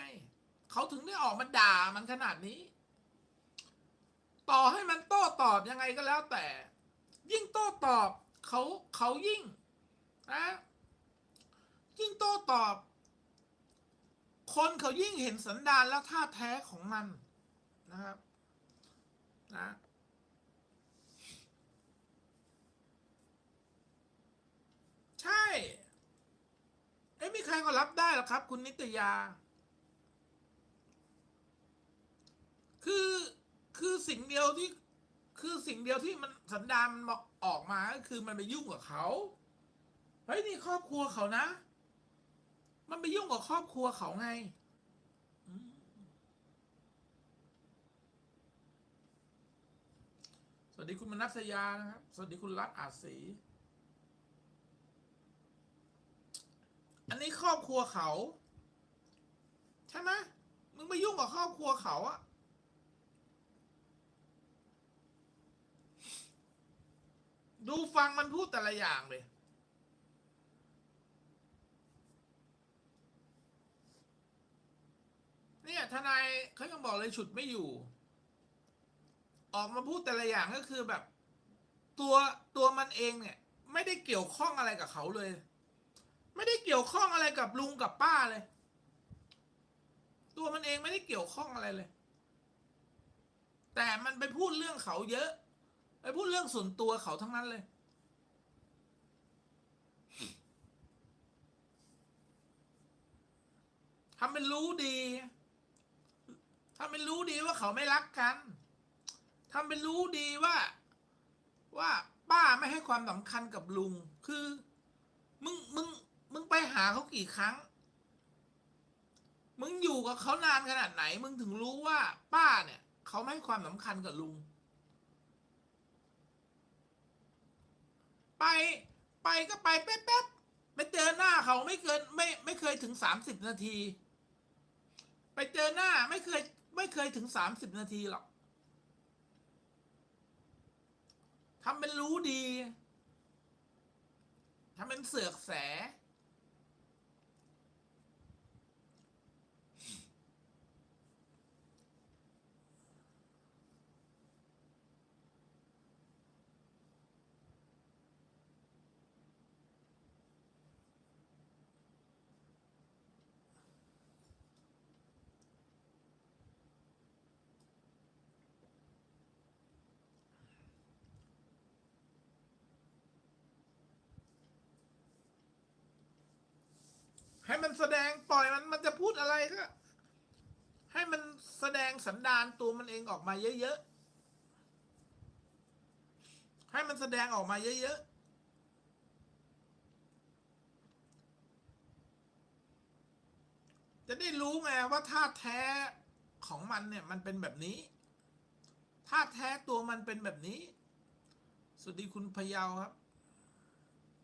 ไง เขาถึงได้ออกมาด่ามันขนาดนี้ ต่อให้มันโต้ตอบยังไงก็แล้วแต่ ยิ่งโต้ตอบเขาเขายิ่งนะยิ่งโต้ตอบ คนเขายิ่งเห็นสันดานและท่าแท้ของมันนะครับนะใช่ เอ้ยมีใครก็รับได้หรอครับ คุณนิตยา คือคือสิ่งเดียวที่ คือสิ่งเดียวที่มันสันดานมันออกมาก็คือมันไปยุ่งกับเขาเฮ้ยนี่ครอบครัวเขานะ มันไปยุ่งกับครอบครัวเขาไงสวัสดีคุณมนัสยานะครับ สวัสดีคุณรัตอาศีอันนี้ครอบครัวเขา ใช่ไหมมึงไปยุ่งกับครอบครัวเขาอะ ดูฟังมันพูดแต่ละอย่างเลย เนี่ยทนายเขายังบอกเลยฉุดไม่อยู่ ออกมาพูดแต่ละอย่างก็คือแบบ ตัวตัวมันเองเนี่ย ไม่ได้เกี่ยวข้องอะไรกับเขาเลย ไม่ได้เกี่ยวข้องอะไรกับลุงกับป้าเลย ตัวมันเองไม่ได้เกี่ยวข้องอะไรเลย แต่มันไปพูดเรื่องเขาเยอะ ไปพูดเรื่องส่วนตัวเขาทั้งนั้นเลย ทำเป็นรู้ดีทำเป็นรู้ดีว่าเขาไม่รักกัน ทำเป็นรู้ดีว่า ว่าป้าไม่ให้ความสำคัญกับลุง คือ มึง มึง มึงไปหาเขากี่ครั้ง มึงอยู่กับเขานานขนาดไหน มึงถึงรู้ว่า ป้าเนี่ย เขาไม่ให้ความสำคัญกับลุง ไปไปก็ไปแป๊บๆไปเจอหน้าเขาไม่เกินไม่ไม่เคยถึงสามสิบนาที ไปเจอหน้าไม่เคยไม่เคยถึงสามสิบนาทีหรอกทำเป็นรู้ดีทำเป็นเสือกแส ให้มันแสดงปล่อยมันมันจะพูดอะไรก็ ให้มันแสดงสันดานตัวมันเองออกมาเยอะๆ ให้มันแสดงออกมาเยอะๆจะได้รู้ไงว่าท่าแท้ของมันเนี่ยมันเป็นแบบนี้ท่าแท้ตัวมันเป็นแบบนี้ สวัสดีคุณพยาวครับ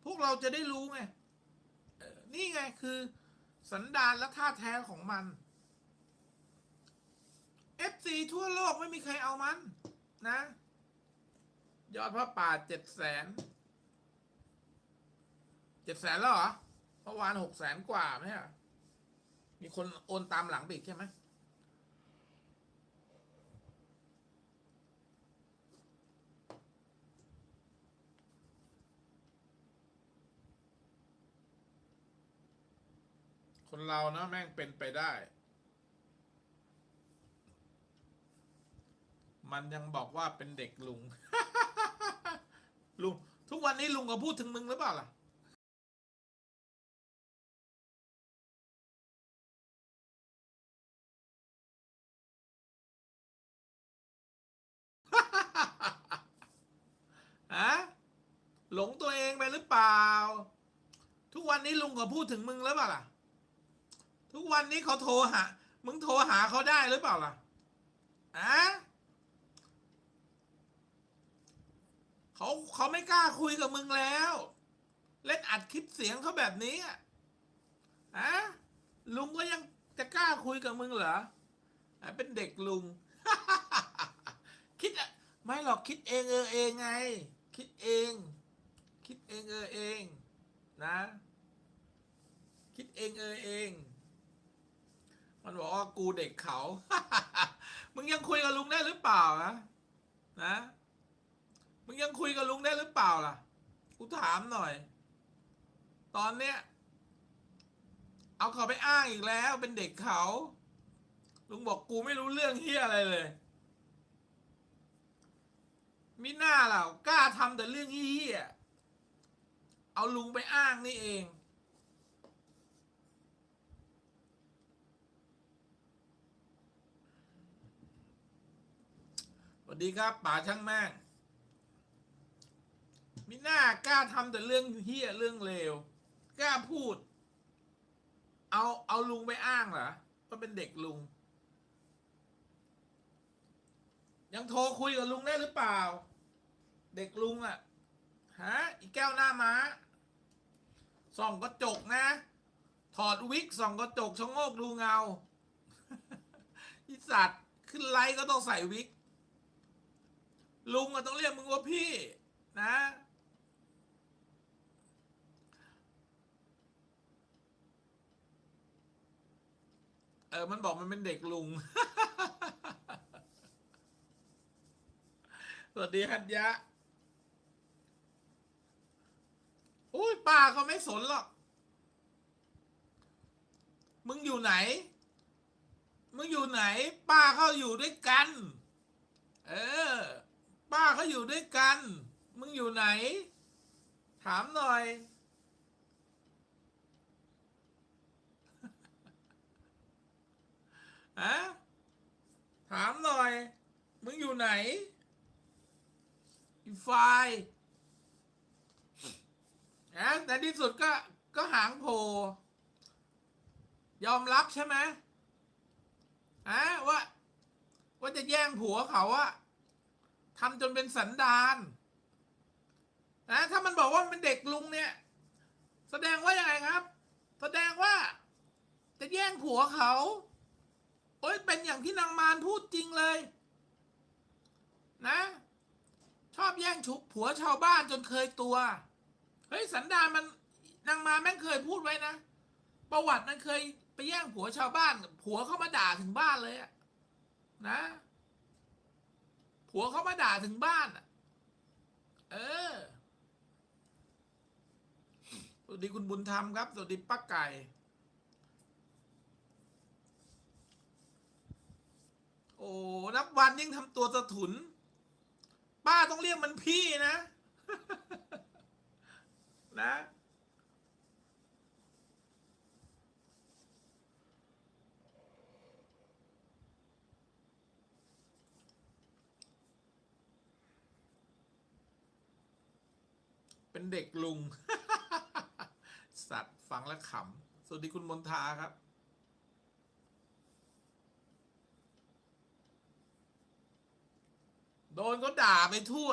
พวกเราจะได้รู้ไง นี่ไงคือ สันดานและท่าแท้ของมัน FC ทั่วโลกไม่มีใครเอามัน นะ ยอดพระป่าเจ็ดแสนเจ็ดแสนแล้วเหรอเมื่อวานหกแสนกว่าไหมฮะมีคนโอนตามหลังไปอีกใช่ไหม คนเรานะแม่งเป็นไปได้ มันยังบอกว่าเป็นเด็กลุง ลุง ทุกวันนี้ลุงก็พูดถึงมึงหรือเปล่าล่ะฮะหลงตัวเองไปหรือเปล่า ทุกวันนี้ลุงก็พูดถึงมึงหรือเปล่าล่ะ ทุกวันนี้เขาโทรหา มึงโทรหาเขาได้หรือเปล่าล่ะอะเขาเขาไม่กล้าคุยกับมึงแล้ว เล่นอัดคลิปเสียงเขาแบบนี้อะอะลุงก็ยังจะกล้าคุยกับมึงเหรอเป็นเด็กลุง คิดอะไม่หรอกคิดเองเออเองไง คิดเอง คิดเองเออเอง นะ คิดเองเออเอง มันบอกว่ากูเด็กเขา มึงยังคุยกับลุงได้หรือเปล่านะนะ มึงยังคุยกับลุงได้หรือเปล่าล่ะ กูถามหน่อย ตอนเนี้ย เอาเขาไปอ้างอีกแล้ว เป็นเด็กเขา ลุงบอกกูไม่รู้เรื่องเฮียอะไรเลยมิหน่าเล่ากล้าทำแต่เรื่องเฮียเอาลุงไปอ้างนี่เอง วัสดีครับป๋าช่างแม่งมิน่ากล้าทำแต่เรื่องเฮี้ยเรื่องเลวกล้าพูด เอาเอาลุงไปอ้างเหรอก็เป็นเด็กลุง ยังโทรคุยกับลุงได้หรือเปล่า เด็กลุงอะ่ะฮะอีแก้วหน้าม้าส่องกระจกนะ ถอดวิกส่องกระจกชะโงกดูเงาอีสัตว์ขึ้นไลฟ์ก็ต้องใส่วิก ลุงอะต้องเรียกมึงว่าพี่นะ เออ มันบอกมันเป็นเด็กลุง สวัสดีฮัทยะ อุ้ยป้าเขาไม่สนหรอก มึงอยู่ไหน มึงอยู่ไหน ป้าเขาอยู่ด้วยกัน เออ ป้าเขาอยู่ด้วยกัน มึงอยู่ไหน ถามหน่อย ฮะ ถามหน่อย มึงอยู่ไหนอีไฟล์นะแต่ที่สุดก็ก็หางโผล่ยอมรับใช่ไหมฮะว่า ว่าจะแย่งผัวเขาอะ ทำจนเป็นสันดานนะถ้ามันบอกว่ามันเป็นเด็กลุงเนี่ย แสดงว่ายังไงครับ แสดงว่าจะแย่งผัวเขา โอ้ยเป็นอย่างที่นางมารพูดจริงเลย นะ ชอบแย่งชุบผัวชาวบ้านจนเคยตัว เฮ้ยสันดานมันนางมารแม่งเคยพูดไว้นะ ประวัติมันเคยไปแย่งผัวชาวบ้าน ผัวเข้ามาด่าถึงบ้านเลยอะนะ ผัวเขามาด่าถึงบ้านอะเออ สวัสดีคุณบุญธรรมครับ สวัสดีป้าไก่โอ้ นับวันยิ่งทำตัวสะถุน ป้าต้องเรียกมันพี่นะ เป็นเด็กลุง สัตว์ฟังและขำ สวัสดีคุณมนทาครับ โดนก็ด่าไปทั่ว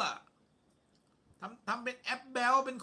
ทำทำเป็นแอปแบลเป็น